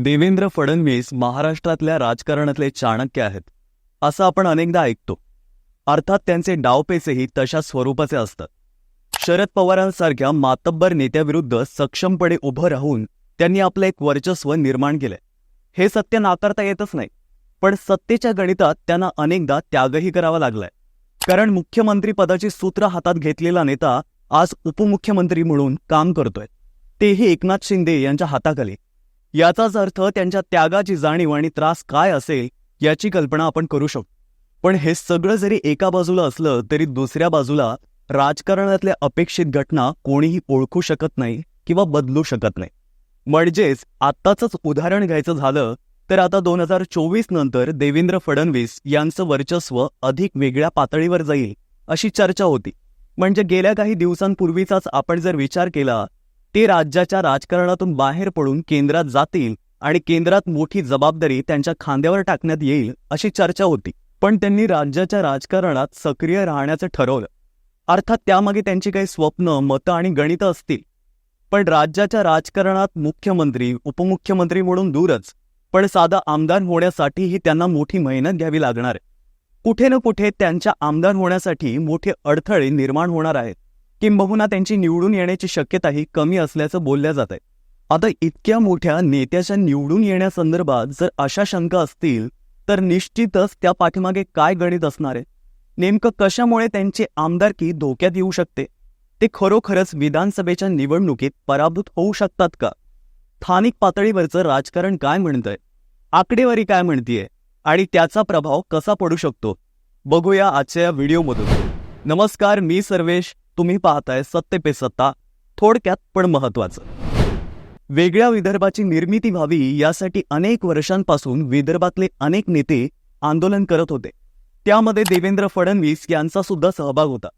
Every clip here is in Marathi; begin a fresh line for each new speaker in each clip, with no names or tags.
देवेंद्र फडणवीस महाराष्ट्रातल्या राजकारणातले चाणक्य आहेत असं आपण अनेकदा ऐकतो. अर्थात त्यांचे डावपेचेही तशा स्वरूपाचे असतात. शरद पवारांसारख्या मातब्बर नेत्याविरुद्ध सक्षमपणे उभं राहून त्यांनी आपलं एक वर्चस्व निर्माण केलंय. हे सत्य नाकारता येतच नाही पण सत्तेच्या गणितात त्यांना अनेकदा त्यागही करावा लागलाय. कारण मुख्यमंत्री पदाची सूत्र हातात घेतलेला नेता आज उपमुख्यमंत्री म्हणून काम करतोय. तेही एकनाथ शिंदे यांच्या हाताखाली. याचाच अर्थ त्यांच्या त्यागाची जाणीव आणि त्रास काय असेल याची कल्पना आपण करू शकतो पण हे सगळं जरी एका बाजूला असलं तरी दुसऱ्या बाजूला राजकारणातल्या अपेक्षित घटना कोणीही ओळखू शकत नाही किंवा बदलू शकत नाही. म्हणजेच आत्ताचंच उदाहरण घ्यायचं झालं तर आता दोन हजार चोवीस नंतर देवेंद्र फडणवीस यांचं वर्चस्व अधिक वेगळ्या पातळीवर जाईल अशी चर्चा होती. म्हणजे गेल्या काही दिवसांपूर्वीचाच आपण जर विचार केला ते राज्याच्या राजकारणातून बाहेर पडून केंद्रात जातील आणि केंद्रात मोठी जबाबदारी त्यांच्या खांद्यावर टाकण्यात येईल अशी चर्चा होती. पण त्यांनी राज्याच्या राजकारणात सक्रिय राहण्याचं ठरवलं. अर्थात त्यामागे त्यांची काही स्वप्न मतं आणि गणितं असतील. पण राज्याच्या राजकारणात मुख्यमंत्री उपमुख्यमंत्री म्हणून दूरच. पण साधा आमदार होण्यासाठीही त्यांना मोठी मेहनत घ्यावी लागणार आहे. कुठे ना कुठे त्यांच्या आमदार होण्यासाठी मोठे अडथळे निर्माण होणार आहेत. किंबहुना त्यांची निवडून येण्याची शक्यताही कमी असल्याचं बोलल्या जात आहे. आता इतक्या मोठ्या नेत्याच्या निवडून येण्यासंदर्भात जर अशा शंका असतील तर निश्चितच त्या पाठीमागे काय गणित असणार आहे? नेमकं कशामुळे त्यांची आमदारकी धोक्यात येऊ शकते? ते खरोखरच विधानसभेच्या निवडणुकीत पराभूत होऊ शकतात का? स्थानिक पातळीवरचं राजकारण काय म्हणतंय? आकडेवारी काय म्हणतीये? आणि त्याचा प्रभाव कसा पडू शकतो? बघूया आजच्या या व्हिडिओमधून. नमस्कार मी सर्वेश. तुम्ही पाहताय सत्य पे सत्ता थोडक्यात पण महत्वाचं वेगळ्या विदर्भाची निर्मिती व्हावी यासाठी अनेक वर्षांपासून विदर्भातले अनेक नेते आंदोलन करत होते. त्यामध्ये देवेंद्र फडणवीस यांचा सुद्धा सहभाग होता.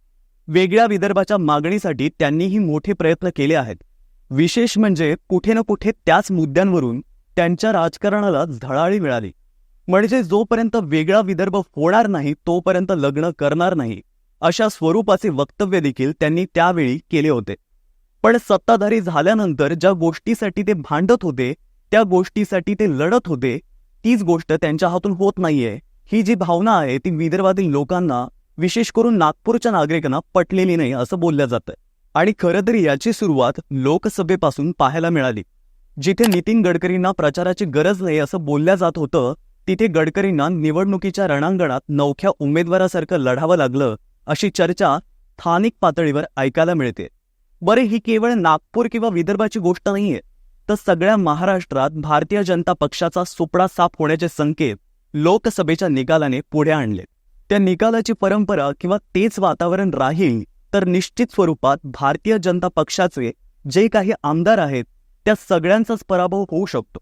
वेगळ्या विदर्भाच्या मागणीसाठी त्यांनीही मोठे प्रयत्न केले आहेत. विशेष म्हणजे कुठे ना कुठे त्याच मुद्द्यांवरून त्यांच्या राजकारणाला झळाळी मिळाली. म्हणजे जोपर्यंत वेगळा विदर्भ होणार नाही तोपर्यंत लग्न करणार नाही. अशा स्वरूपाचे वक्तव्य देखील त्यांनी त्यावेळी केले होते. पण सत्ताधारी झाल्यानंतर ज्या गोष्टीसाठी ते भांडत होते त्या गोष्टीसाठी ते लढत होते तीच गोष्ट त्यांच्या हातून होत नाहीये. ही जी भावना आहे ती विदर्भातील लोकांना विशेष करून नागपूरच्या नागरिकांना पटलेली नाही असं बोललं जातं आणि खरं तर याची सुरुवात लोकसभेपासून पाहायला मिळाली. जिथे नितीन गडकरींना प्रचाराची गरज नाही असं बोलल्या जात होतं तिथे गडकरींना निवडणुकीच्या रणांगणात नवख्या उमेदवारासारखं लढावं लागलं अशी चर्चा स्थानिक पातळीवर ऐकायला मिळते. बरे ही केवळ नागपूर किंवा विदर्भाची गोष्ट नाहीये तर सगळ्या महाराष्ट्रात भारतीय जनता पक्षाचा सुपडा साफ होण्याचे संकेत लोकसभेच्या निकालाने पुढे आणले. त्या निकालाची परंपरा किंवा तेच वातावरण राहील तर निश्चित स्वरूपात भारतीय जनता पक्षाचे जे काही आमदार आहेत त्या सगळ्यांचाच पराभव होऊ शकतो.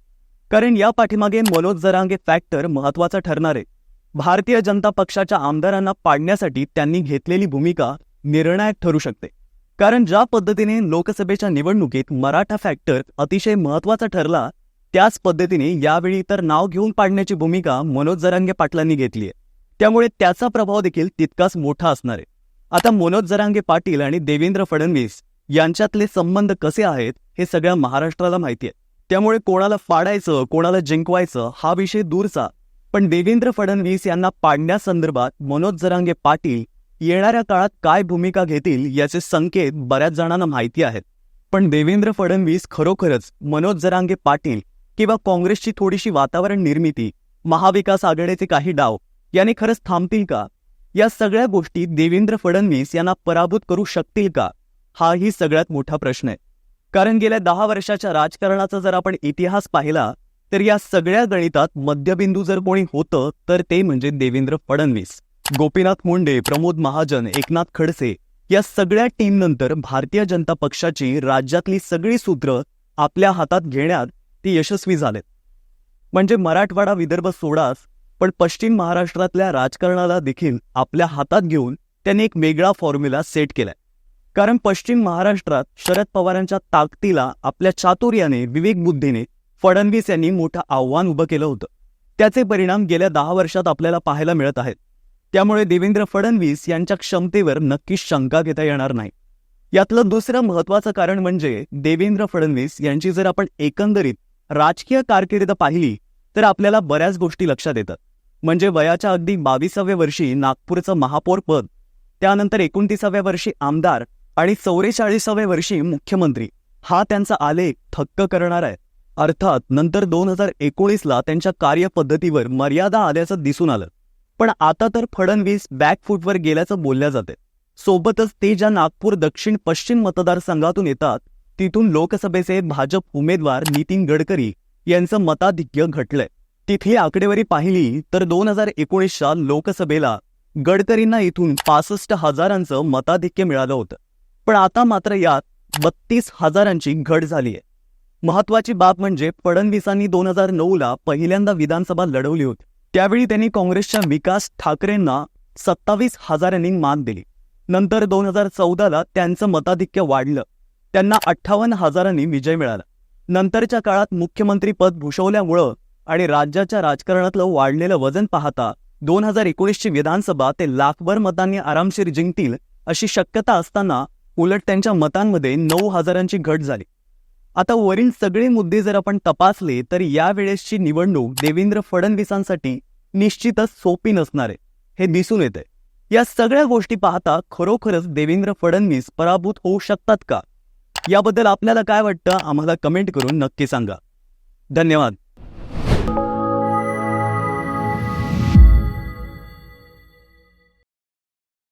कारण या पाठीमागे मनोज जरांगे फॅक्टर महत्त्वाचा ठरणार आहे. भारतीय जनता पक्षाच्या आमदारांना पाडण्यासाठी त्यांनी घेतलेली भूमिका निर्णायक ठरू शकते. कारण ज्या पद्धतीने लोकसभेच्या निवडणुकीत मराठा फॅक्टर अतिशय महत्त्वाचा ठरला त्याच पद्धतीने यावेळी तर नाव घेऊन पाडण्याची भूमिका मनोज जरांगे पाटलांनी घेतली आहे. त्यामुळे त्याचा प्रभाव देखील तितकाच मोठा असणार आहे. आता मनोज जरांगे पाटील आणि देवेंद्र फडणवीस यांच्यातले संबंध कसे आहेत हे सगळ्या महाराष्ट्राला माहिती आहे. त्यामुळे कोणाला फाडायचं कोणाला जिंकवायचं हा विषय दूरचा पण देवेंद्र फडणवीस यांना पाडण्यासंदर्भात मनोज जरांगे पाटील येणाऱ्या काळात काय भूमिका घेतील याचे संकेत बऱ्याच जणांना माहिती आहेत. पण देवेंद्र फडणवीस खरोखरच मनोज जरांगे पाटील किंवा काँग्रेसची थोडीशी वातावरण निर्मिती महाविकास आघाडीचे काही डाव याने खरंच थांबतील का? या सगळ्या गोष्टी देवेंद्र फडणवीस यांना पराभूत करू शकतील का? हाही सगळ्यात मोठा प्रश्न आहे. कारण गेल्या दहा वर्षाच्या राजकारणाचा जर आपण इतिहास पाहिला तर या सगळ्या गणितात मध्यबिंदू जर कोणी होतं तर ते म्हणजे देवेंद्र फडणवीस. गोपीनाथ मुंडे प्रमोद महाजन एकनाथ खडसे या सगळ्या टीमनंतर भारतीय जनता पक्षाची राज्यातली सगळी सूत्र आपल्या हातात घेण्यात ते यशस्वी झालेत. म्हणजे मराठवाडा विदर्भ सोडाच पण पश्चिम महाराष्ट्रातल्या राजकारणाला देखील आपल्या हातात घेऊन त्यांनी एक वेगळा फॉर्म्युला सेट केलाय. कारण पश्चिम महाराष्ट्रात शरद पवारांच्या ताकदीला आपल्या चातुर्याने विवेकबुद्धीने फडणवीस यांनी मोठं आव्हान उभं केलं होतं. त्याचे परिणाम गेल्या दहा वर्षात आपल्याला पाहायला मिळत आहेत. त्यामुळे देवेंद्र फडणवीस यांच्या क्षमतेवर नक्कीच शंका घेता येणार नाही. यातलं दुसरं महत्वाचं कारण म्हणजे देवेंद्र फडणवीस यांची जर आपण एकंदरीत राजकीय कारकीर्द पाहिली तर आपल्याला बऱ्याच गोष्टी लक्षात येतात. म्हणजे वयाच्या अगदी बावीसाव्या वर्षी नागपूरचं महापौर पद त्यानंतर एकोणतीसाव्या वर्षी आमदार आणि चौवेचाळीसाव्या वर्षी मुख्यमंत्री हा त्यांचा आलेख थक्क करणार आहे अर्थात नंतर दोन हजार एकोणीसला त्यांच्या कार्यपद्धतीवर मर्यादा आल्याचं दिसून आलं. पण आता तर फडणवीस बॅकफूटवर गेल्याचं बोलल्या जाते. सोबतच ते ज्या नागपूर दक्षिण पश्चिम मतदारसंघातून येतात तिथून लोकसभेचे भाजप उमेदवार नितीन गडकरी यांचं मताधिक्य घटलंय. तिथली आकडेवारी पाहिली तर दोन हजार एकोणीसच्या लोकसभेला गडकरींना इथून पासष्ट हजारांचं मताधिक्य मिळालं होतं. पण आता मात्र यात बत्तीस हजारांची घट झाली आहे महत्वाची बाब म्हणजे फडणवीसांनी दोन हजार नऊला पहिल्यांदा विधानसभा लढवली होती. त्यावेळी त्यांनी काँग्रेसच्या विकास ठाकरेंना सत्तावीस हजारांनी मान दिली. नंतर दोन हजार चौदाला त्यांचं मताधिक्य वाढलं. त्यांना अठ्ठावन्न हजारांनी विजय मिळाला. नंतरच्या काळात मुख्यमंत्रीपद भूषवल्यामुळं आणि राज्याच्या राजकारणातलं वाढलेलं वजन पाहता दोन हजार एकोणीसची विधानसभा ते लाखभर मतांनी आरामशीर जिंकतील अशी शक्यता असताना उलट त्यांच्या मतांमध्ये नऊ हजारांची घट झाली. आता वरील सगळे मुद्दे जर आपण तपासले तर यावेळेसची निवडणूक देवेंद्र फडणवीसांसाठी निश्चितच सोपी नसणार आहे. हे दिसून येते या सगळ्या गोष्टी पाहता खरोखरच देवेंद्र फडणवीस पराभूत होऊ शकतात का? याबद्दल आपल्याला काय वाटतं आम्हाला कमेंट करून नक्की सांगा. धन्यवाद.